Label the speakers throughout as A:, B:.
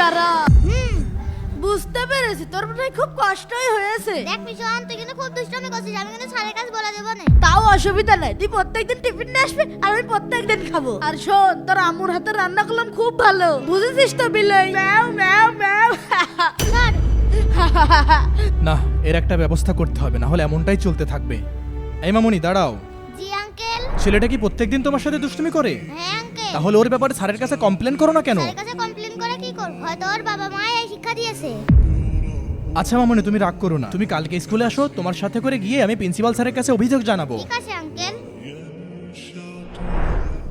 A: দাঁড়া বুঝতে পেরেছি। তোর মনে খুব কষ্টই হয়েছে।
B: দেখ মিশন তুই কিন্তু খুব দুষ্টমি করছিস। আমি কিন্তু স্যারের কাছে বলে দেবো না।
A: তাও অসুবিধা নাই। তুই প্রত্যেকদিন টিফিন নিয়ে আসবি আর আমি প্রত্যেকদিন খাব। আর শোন তোর আমুর হাতে রান্না করলাম খুব ভালো। বুঝেছিস তো বিলাই ম্যাও ম্যাও ম্যাও।
C: না এর একটা ব্যবস্থা করতে হবে না হলে এমনটাই চলতে থাকবে। এই মামুনি দাঁড়াও।
B: জি আঙ্কেল।
C: ছেলেটা কি প্রত্যেকদিন তোমার সাথে দুষ্টুমি করে?
B: হ্যাঁ আঙ্কেল।
C: তাহলে ওর ব্যাপারে স্যারের কাছে কমপ্লেন করো না কেন?
B: স্যারের কাছে কমপ্লেন করে কি করব হয়তো ওর বাবা মা এই শিক্ষা দিয়েছে।
C: আচ্ছা মামনি তুমি রাগ করো না। তুমি কালকে স্কুলে আসো তোমার সাথে করে গিয়ে আমি প্রিন্সিপাল স্যারের কাছে অভিযোগ জানাব।
B: ঠিক আছে আঙ্কেল।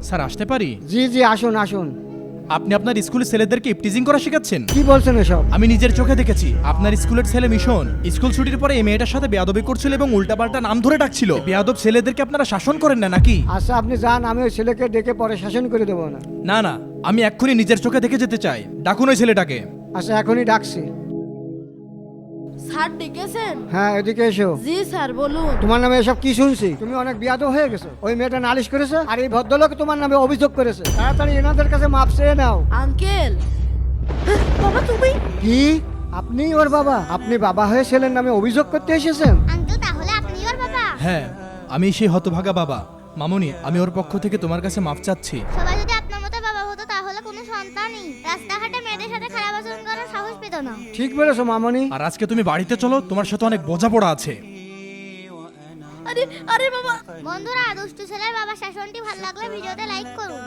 C: স্যার আসতে পারি?
D: জি জি আসুন আসুন।
C: আপনি আপনার স্কুলের ছেলেদেরকে ইপটিজিং করা শেখাচ্ছেন?
D: কি বলছেন এসব?
C: আমি নিজের চোখে দেখেছি। আপনার স্কুলের ছেলে মিশন স্কুল ছুটির পরে এই মেয়েটার সাথে বেয়াদবি করছিল এবং উল্টাপাল্টা নাম ধরে ডাকছিল। বেয়াদব ছেলেদেরকে আপনারা শাসন করেন না নাকি?
D: আচ্ছা আপনি যান আমি ওই ছেলেকে ডেকে পরে শাসন করে দেবো না।
C: না না আমি এক্ষুনি নিজের চোখে দেখে যেতে চাই। ডাকুন ওই ছেলেটাকে।
D: আচ্ছা এখনই ডাকছি।
A: স্যার ডেকেছেন?
D: হ্যাঁ এদিকে এসো।
A: জি স্যার বলুন।
D: তোমার নামে এসব কি শুনছি? তুমি অনেক বিয়াদ হয়ে গেছো। ওই মেয়েটা নালিশ করেছে আর এই ভদ্রলোক তোমার নামে অভিযোগ করেছে। তাড়াতাড়ি এনাদের কাছে মাপ চেয়ে নাও।
A: আঙ্কেল বাবা তুমি?
D: কি? আপনি ওর বাবা? আপনি বাবা হয়ে ছেলের নামে অভিযোগ করতে এসেছেন?
B: আঙ্কেল তাহলে আপনি ওর বাবা?
C: হ্যাঁ আমি সেই হতভাগা বাবা। মামুনি আমি ওর পক্ষ থেকে তোমার কাছে মাফ চাচ্ছি।
B: সবাই যদি আপনার মতো বাবা হতো তাহলে কোনো সন্তানই। রাস্তাঘাটে মেয়েদের সাথে না।
D: ঠিক বলেছ মামনি।
C: আর আজকে তুমি বাড়িতে চলো তোমার সাথে অনেক বোঝাপড়া আছে।
A: আরে আরে বাবা।
B: বন্ধুরা দুষ্টু ছেলের বাবা শাসনটি ভালো লাগলে ভিডিওতে লাইক করুন।